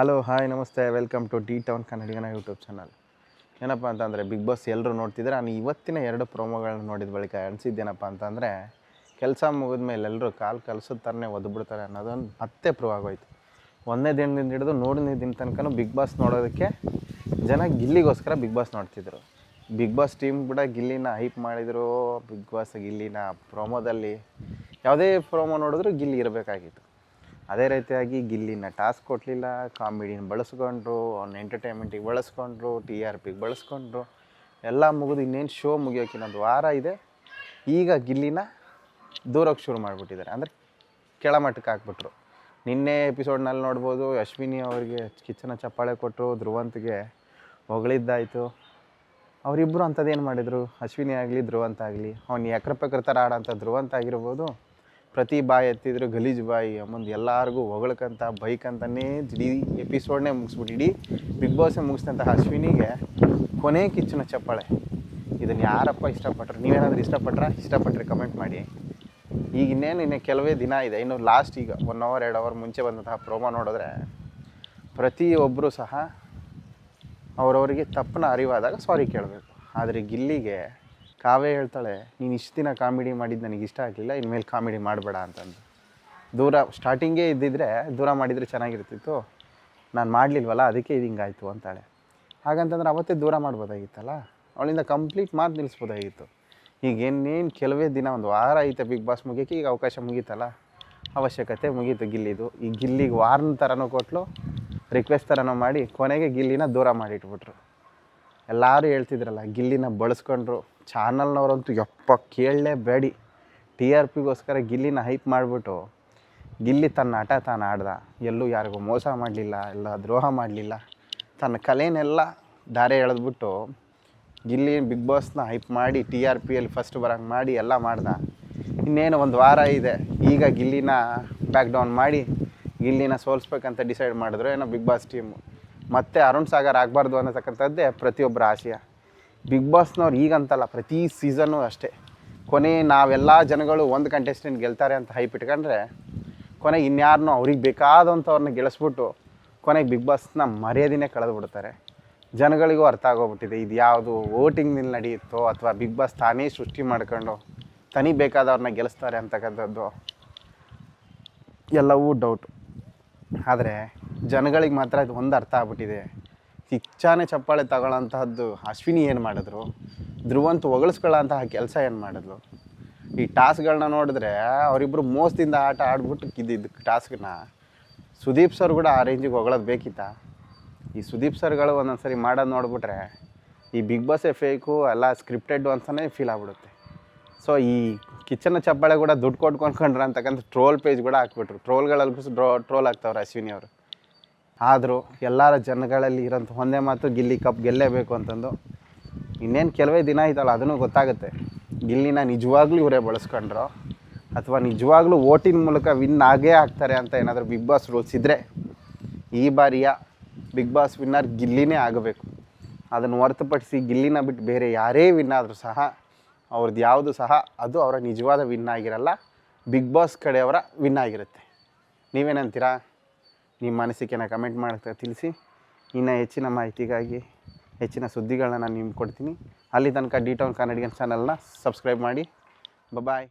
Hello hi ನಮಸ್ತೆ. Welcome to D town ಕನ್ನಡಿಗನ YouTube channel ಏನಪ್ಪ ಅಂತಂದರೆ ಬಿಗ್ ಬಾಸ್ ಎಲ್ಲರೂ ನೋಡ್ತಿದ್ರೆ ನಾನು ಇವತ್ತಿನ ಎರಡು ಪ್ರೋಮೋಗಳನ್ನ ನೋಡಿದ ಬಳಿಕ ಅನಿಸಿದ್ದೇನಪ್ಪ ಅಂತಂದರೆ, ಕೆಲಸ ಮುಗಿದ ಮೇಲೆ ಎಲ್ಲರೂ ಕಾಲು ಕಲಿಸೋ ಥರನೇ ಒದ್ಬಿಡ್ತಾರೆ ಅನ್ನೋದೊಂದು ಮತ್ತೆ ಪ್ರೂವ್ ಆಗೋಯ್ತು. ಒಂದನೇ ದಿನದಿಂದ ಹಿಡಿದು ನೂರನೇ ದಿನ ತನಕ ಬಿಗ್ ಬಾಸ್ ನೋಡೋದಕ್ಕೆ ಜನ ಗಿಲ್ಲಿಗೋಸ್ಕರ ಬಿಗ್ ಬಾಸ್ ನೋಡ್ತಿದ್ರು. ಬಿಗ್ ಬಾಸ್ ಟೀಮ್ ಕೂಡ ಗಿಲ್ಲಿನ ಹೈಪ್ ಮಾಡಿದರು. ಬಿಗ್ ಬಾಸ್ ಗಿಲ್ಲಿನ ಪ್ರೋಮೋದಲ್ಲಿ ಯಾವುದೇ ಪ್ರೋಮೋ ನೋಡಿದ್ರು ಗಿಲ್ಲಿ ಇರಬೇಕಾಗಿತ್ತು. ಅದೇ ರೀತಿಯಾಗಿ ಗಿಲ್ಲಿನ ಟಾಸ್ಕ್ ಕೊಡಲಿಲ್ಲ, ಕಾಮಿಡಿನ ಬಳಸ್ಕೊಂಡ್ರು, ಅವ್ನ ಎಂಟರ್ಟೈನ್ಮೆಂಟಿಗೆ ಬಳಸ್ಕೊಂಡ್ರು ಟಿ ಆರ್ ಪಿಗೆ ಬಳಸ್ಕೊಂಡ್ರು, ಎಲ್ಲ ಮುಗಿದು ಇನ್ನೇನು ಶೋ ಮುಗಿಯೋಕೆ ಇನ್ನೊಂದು ವಾರ ಇದೆ. ಈಗ ಗಿಲ್ಲಿನ ದೂರಕ್ಕೆ ಶುರು ಮಾಡಿಬಿಟ್ಟಿದ್ದಾರೆ. ಅಂದರೆ ಕೆಳಮಟ್ಟಕ್ಕೆ ಹಾಕ್ಬಿಟ್ರು. ನಿನ್ನೆ ಎಪಿಸೋಡ್ನಲ್ಲಿ ನೋಡ್ಬೋದು, ಅಶ್ವಿನಿ ಅವರಿಗೆ ಕಿಚ್ಚನ ಚಪ್ಪಾಳೆ ಕೊಟ್ಟರು ಧ್ರುವಂತ್ಗೆ ಹೊಗಳಿದ್ದಾಯಿತು. ಅವರಿಬ್ಬರು ಅಂಥದ್ದೇನು ಮಾಡಿದರು? ಅಶ್ವಿನಿ ಆಗಲಿ, ಧ್ರುವಂತ ಆಗಲಿ. ಅವ್ನು ಪಕ್ರ ಥರ ಆಡೋಂಥ ಧ್ರುವಂತ ಆಗಿರ್ಬೋದು. ಪ್ರತಿ ಬಾಯಿ ಎತ್ತಿದ್ರು ಗಲೀಜು ಬಾಯಿ ಮುಂದೆ ಎಲ್ಲರಿಗೂ ಬೈಕ್ ಬೈಕಂತನೇ ಇಡೀ ಎಪಿಸೋಡ್ನೇ ಮುಗಿಸ್ಬಿಟ್ಟು, ಇಡೀ ಬಿಗ್ ಬಾಸೇ ಮುಗಿಸಿದಂತಹ ಅಶ್ವಿನಿಗೆ ಕೊನೆ ಕಿಚ್ಚಿನ ಚಪ್ಪಾಳೆ. ಇದನ್ನು ಯಾರಪ್ಪ ಇಷ್ಟಪಟ್ರು? ನೀವೇನಾದರೂ ಇಷ್ಟಪಟ್ರ? ಇಷ್ಟಪಟ್ಟರೆ ಕಮೆಂಟ್ ಮಾಡಿ. ಈಗ ಇನ್ನೇನು, ಇನ್ನೇ ಕೆಲವೇ ದಿನ ಇದೆ. ಇನ್ನು ಲಾಸ್ಟ್ ಈಗ ಒನ್ ಅವರ್ ಎರಡು ಅವರ್ ಮುಂಚೆ ಬಂದಂತಹ ಪ್ರೋಮೋ ನೋಡಿದ್ರೆ ಪ್ರತಿಯೊಬ್ಬರು ಸಹ ಅವರವರಿಗೆ ತಪ್ಪನ ಅರಿವಾದಾಗ ಸಾರಿ ಕೇಳಬೇಕು. ಆದರೆ ಗಿಲ್ಲಿಗೆ ಕಾವೇ ಹೇಳ್ತಾಳೆ, ನೀನು ಇಷ್ಟು ದಿನ ಕಾಮಿಡಿ ಮಾಡಿದ್ದು ನನಗೆ ಇಷ್ಟ ಆಗಲಿಲ್ಲ, ಇನ್ಮೇಲೆ ಕಾಮಿಡಿ ಮಾಡಬೇಡ ಅಂತಂದು. ದೂರ ಸ್ಟಾರ್ಟಿಂಗೇ ಇದ್ದಿದ್ರೆ ದೂರ ಮಾಡಿದರೆ ಚೆನ್ನಾಗಿರ್ತಿತ್ತು. ನಾನು ಮಾಡಲಿಲ್ವಲ್ಲ, ಅದಕ್ಕೆ ಇದು ಹಿಂಗಾಯಿತು ಅಂತಾಳೆ. ಹಾಗಂತಂದ್ರೆ ಅವತ್ತೇ ದೂರ ಮಾಡ್ಬೋದಾಗಿತ್ತಲ್ಲ? ಅವಳಿಂದ ಕಂಪ್ಲೀಟ್ ಮಾತು ನಿಲ್ಲಿಸ್ಬೋದಾಗಿತ್ತು ಈಗ ಏನೇನು ಕೆಲವೇ ದಿನ, ಒಂದು ವಾರ ಐತೆ ಬಿಗ್ ಬಾಸ್ ಮುಗಿಯೋಕೆ ಈಗ ಅವಕಾಶ ಮುಗೀತಲ್ಲ? ಅವಶ್ಯಕತೆ ಮುಗೀತು ಗಿಲ್ಲಿದು. ಈ ಗಿಲ್ಲಿಗೆ ವಾರ್ನ್ ಥರನೂ ಕೊಟ್ಟಲು ರಿಕ್ವೆಸ್ಟ್ ಥರನೂ ಮಾಡಿ, ಕೊನೆಗೆ ಗಿಲ್ಲಿನ ದೂರ ಮಾಡಿಟ್ಬಿಟ್ರು. ಎಲ್ಲರೂ ಹೇಳ್ತಿದ್ರಲ್ಲ, ಗಿಲ್ಲಿನ ಬಳಸ್ಕೊಂಡ್ರು. ಚಾನಲ್ನವರಂತೂ ಯಪ್ಪ ಕೇಳಲೇಬೇಡಿ. ಟಿ ಆರ್ ಪಿಗೋಸ್ಕರ ಗಿಲ್ಲಿನ ಹೈಪ್ ಮಾಡಿಬಿಟ್ಟು, ಗಿಲ್ಲಿ ತನ್ನ ಆಟ ತಾನು ಆಡ್ದ. ಎಲ್ಲೂ ಯಾರಿಗೂ ಮೋಸ ಮಾಡಲಿಲ್ಲ, ಎಲ್ಲ ದ್ರೋಹ ಮಾಡಲಿಲ್ಲ. ತನ್ನ ಕಲೆನೆಲ್ಲ ದಾರೆ ಎಳೆದ್ಬಿಟ್ಟು, ಗಿಲ್ಲಿ ಬಿಗ್ ಬಾಸ್ನ ಹೈಪ್ ಮಾಡಿ, ಟಿ ಆರ್ ಪಿಯಲ್ಲಿ ಫಸ್ಟ್ ಬರೋಂಗೆ ಮಾಡಿ, ಎಲ್ಲ ಮಾಡ್ದ. ಇನ್ನೇನು ಒಂದು ವಾರ ಇದೆ, ಈಗ ಗಿಲ್ಲಿನ ಬ್ಯಾಕ್ ಡೌನ್ ಮಾಡಿ, ಗಿಲ್ಲಿನ ಸೋಲಿಸ್ಬೇಕಂತ ಡಿಸೈಡ್ ಮಾಡಿದ್ರು ಏನೋ ಬಿಗ್ ಬಾಸ್ ಟೀಮು ಮತ್ತೆ ಅರುಣ್ ಸಾಗರ್ ಆಗಬಾರ್ದು ಅನ್ನತಕ್ಕಂಥದ್ದೇ ಪ್ರತಿಯೊಬ್ಬರ ಆಶಯ. ಬಿಗ್ ಬಾಸ್ನವ್ರು ಈಗಂತಲ್ಲ, ಪ್ರತಿ ಸೀಸನ್ನು ಅಷ್ಟೇ. ಕೊನೆ ನಾವೆಲ್ಲ ಜನಗಳು ಒಂದು ಕಂಟೆಸ್ಟೆಂಟ್ ಗೆಲ್ತಾರೆ ಅಂತ ಹೈಪ್ ಇಟ್ಕೊಂಡ್ರೆ ಕೊನೆಗೆ ಇನ್ಯಾರನ್ನೂ ಅವ್ರಿಗೆ ಬೇಕಾದಂಥವ್ರನ್ನ ಗೆಲ್ಲಿಸ್ಬಿಟ್ಟು ಕೊನೆಗೆ ಬಿಗ್ ಬಾಸ್ನ ಮರ್ಯಾದಿನೇ ಕಳೆದು ಬಿಡ್ತಾರೆ ಜನಗಳಿಗೂ ಅರ್ಥ ಆಗೋಗ್ಬಿಟ್ಟಿದೆ, ಇದು ಯಾವುದು ವೋಟಿಂಗ್ನಲ್ಲಿ ನಡೆಯುತ್ತೋ ಅಥವಾ ಬಿಗ್ ಬಾಸ್ ತಾನೇ ಸೃಷ್ಟಿ ಮಾಡ್ಕೊಂಡು, ತನಿ ಬೇಕಾದವ್ರನ್ನ ಗೆಲ್ಲಿಸ್ತಾರೆ ಅಂತಕ್ಕಂಥದ್ದು, ಎಲ್ಲವೂ ಡೌಟ್ ಆದರೆ ಜನಗಳಿಗೆ ಮಾತ್ರ ಇದು ಒಂದು ಅರ್ಥ ಆಗ್ಬಿಟ್ಟಿದೆ. ಕಿಚ್ಚಾನೆ ಚಪ್ಪಾಳೆ ತಗೊಳ್ಳೋಂತಹದ್ದು ಅಶ್ವಿನಿ ಏನು ಮಾಡಿದ್ರು? ಧ್ರುವಂತ ಹೊಗಳಿಸ್ಕೊಳ್ಳೋಂತಹ ಕೆಲಸ ಏನು ಮಾಡಿದ್ಲು? ಈ ಟಾಸ್ಕ್ಗಳನ್ನ ನೋಡಿದ್ರೆ ಅವರಿಬ್ಬರು ಮೋಸದಿಂದ ಆಟ ಆಡ್ಬಿಟ್ಟು ಇದ್ದಿದ್ದು ಟಾಸ್ಕ್ನ ಸುದೀಪ್ ಸರ್ ಕೂಡ ಆ ರೇಂಜಿಗೆ ಹೊಗಳೋದು ಬೇಕಿತ್ತ? ಈ ಸುದೀಪ್ ಸರ್ಗಳು ಒಂದೊಂದು ಸರಿ ಮಾಡೋದು ನೋಡಿಬಿಟ್ರೆ ಈ ಬಿಗ್ ಬಾಸೇ ಫೇಕು ಎಲ್ಲ ಸ್ಕ್ರಿಪ್ಟೆಡ್ ಅಂತಲೇ ಫೀಲ್ ಆಗ್ಬಿಡುತ್ತೆ. ಸೊ ಈ ಕಿಚನ್ ಚಪ್ಪಾಳೆ ಕೂಡ ದುಡ್ಡು ಕೊಟ್ಟು ಕೊಂಡ್ಕೊಂಡ್ರೆ ಅಂತಕ್ಕಂಥ ಟ್ರೋಲ್ ಪೇಜ್ ಕೂಡ ಹಾಕ್ಬಿಟ್ರು. ಟ್ರೋಲ್ಗಳಲ್ಲಿ ಟ್ರೋಲ್ ಆಗ್ತಾವ್ರೆ ಅಶ್ವಿನಿ ಅವರು. ಆದರೂ ಎಲ್ಲರ ಜನಗಳಲ್ಲಿ ಇರೋಂಥ ಒಂದೇ ಮಾತು, ಗಿಲ್ಲಿ ಕಪ್ ಗೆಲ್ಲೇಬೇಕು ಅಂತಂದು. ಇನ್ನೇನು ಕೆಲವೇ ದಿನ ಆಯ್ತಲ್ಲ ಅದನ್ನು ಗೊತ್ತಾಗುತ್ತೆ. ಗಿಲ್ಲಿನ ನಿಜವಾಗ್ಲೂ ಇವರೇ ಬಳಸ್ಕೊಂಡ್ರು, ಅಥವಾ ನಿಜವಾಗ್ಲೂ ಓಟಿನ ಮೂಲಕ ವಿನ್ ಆಗೇ ಆಗ್ತಾರೆ ಅಂತ ಏನಾದರೂ ಬಿಗ್ ಬಾಸ್ ರೂಲ್ಸ್ ಇದ್ದರೆ ಈ ಬಾರಿಯ ಬಿಗ್ ಬಾಸ್ ವಿನ್ನರ್ ಗಿಲ್ಲಿನೇ ಆಗಬೇಕು. ಅದನ್ನು ಹೊರತುಪಡಿಸಿ ಗಿಲ್ಲಿನ ಬಿಟ್ಟು ಬೇರೆ ಯಾರೇ ವಿನ್ ಆದರೂ ಸಹ, ಅವ್ರದ್ದು ಯಾವುದು ಸಹ ಅದು ಅವರ ನಿಜವಾದ ವಿನ್ ಆಗಿರಲ್ಲ, ಬಿಗ್ ಬಾಸ್ ಕಡೆಯವರ ವಿನ್ ಆಗಿರುತ್ತೆ. ನೀವೇನಂತೀರಾ? ನಿಮ್ಮ ಅನಿಸಿಕೆನ ಕಮೆಂಟ್ ಮಾಡ್ತಾ ತಿಳಿಸಿ. ಇನ್ನು ಹೆಚ್ಚಿನ ಮಾಹಿತಿಗಾಗಿ, ಹೆಚ್ಚಿನ ಸುದ್ದಿಗಳನ್ನ ನಾನು ನಿಮ್ಗೆ ಕೊಡ್ತೀನಿ. ಅಲ್ಲಿ ತನಕ ಡಿ ಟೌನ್ ಕನ್ನಡಿಗನ್ ಚಾನಲ್ನ ಸಬ್ಸ್ಕ್ರೈಬ್ ಮಾಡಿ. ಬಾಯ್